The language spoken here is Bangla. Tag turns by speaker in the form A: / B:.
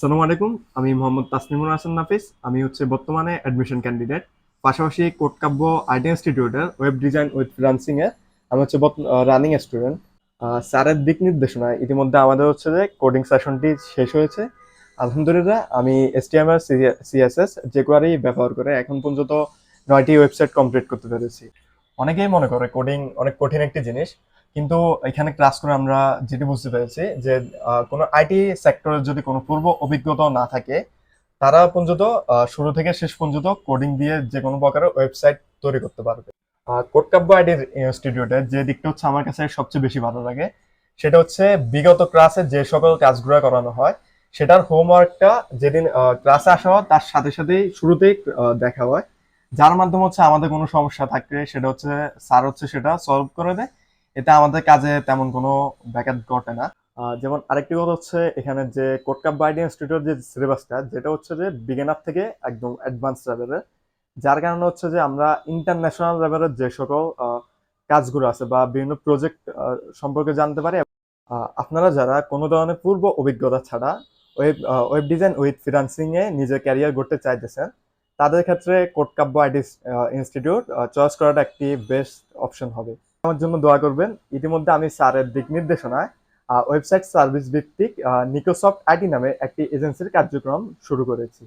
A: সালামু আলাইকুম, আমি মোহাম্মদ তাসনিমুল হাসান নাফিস। আমি হচ্ছে বর্তমানে অ্যাডমিশন ক্যান্ডিডেট পাশাপাশি কোটকাব্য আইটি ইনস্টিটিউটের ওয়েব ডিজাইন উইথ ফ্রিলান্সিং এ। আমি হচ্ছে রানিং স্টুডেন্ট স্যারের দিক নির্দেশনায় ইতিমধ্যে আমাদের হচ্ছে যে কোডিং সেশনটি শেষ হয়েছে। আলহামদুলিল্লাহ, আমি এসটিএমএল সিএসএস যে কোয়ারি ব্যবহার করে এখন পর্যন্ত নয়টি ওয়েবসাইট কমপ্লিট করতে পেরেছি। অনেকেই মনে করে কোডিং অনেক কঠিন একটি জিনিস। কিন্তু এখানে ক্লাস করে আমরা যেটি বুঝতে পেরেছি যে কোনো আইটি সেক্টরের যদি কোনো পূর্ব অভিজ্ঞতা না থাকে, তারা পর্যন্ত শুরু থেকে শেষ পর্যন্ত কোডিং দিয়ে যে কোনো প্রকারের ওয়েবসাইট তৈরি করতে পারবে। কোটকাব্য আইডির ইনস্টিটিউটে যে দিকটা হচ্ছে আমার কাছে সবচেয়ে বেশি ভালো লাগে, সেটা হচ্ছে বিগত ক্লাসে যে সকল কাজগুলো করানো হয়, সেটার হোমওয়ার্কটা যেদিন ক্লাসে আসা হয়, তার সাথে সাথেই শুরুতেই দেখা হয়। যার মাধ্যমে হচ্ছে আমাদের কোনো সমস্যা থাকলে, সেটা হচ্ছে স্যার হচ্ছে সেটা সলভ করে দেয়। এতে আমাদের কাজে তেমন কোনো ব্যাঘাত ঘটে না। যেমন আরেকটি কথা হচ্ছে এখানে যে কোটকাপ বাইডিং ইনস্টিটিউট যে সিলেবাসটা, যেটা হচ্ছে যে বিগিনার থেকে একদম অ্যাডভান্স লেভেলের যার কারণে হচ্ছে যে আমরা ইন্টারন্যাশনাল লেভেলের যে সকল কাজগুলো আছে বা বিভিন্ন প্রজেক্ট সম্পর্কে জানতে পারি। আপনারা যারা কোনো ধরনের পূর্ব অভিজ্ঞতা ছাড়া web web design with financing এ নিজের ক্যারিয়ার গড়তে চাইতেছেন, তাদের ক্ষেত্রে কোটকাব্য আইডি ইনস্টিটিউট চয়েস করাটা একটি বেস্ট অপশন হবে। আমার জন্য দোয়া করবেন। ইতিমধ্যে আমি স্যারের দিক নির্দেশনায় ওয়েবসাইট সার্ভিস ভিত্তিক নিকোসফট আইটি নামে একটি এজেন্সির কার্যক্রম শুরু করেছি।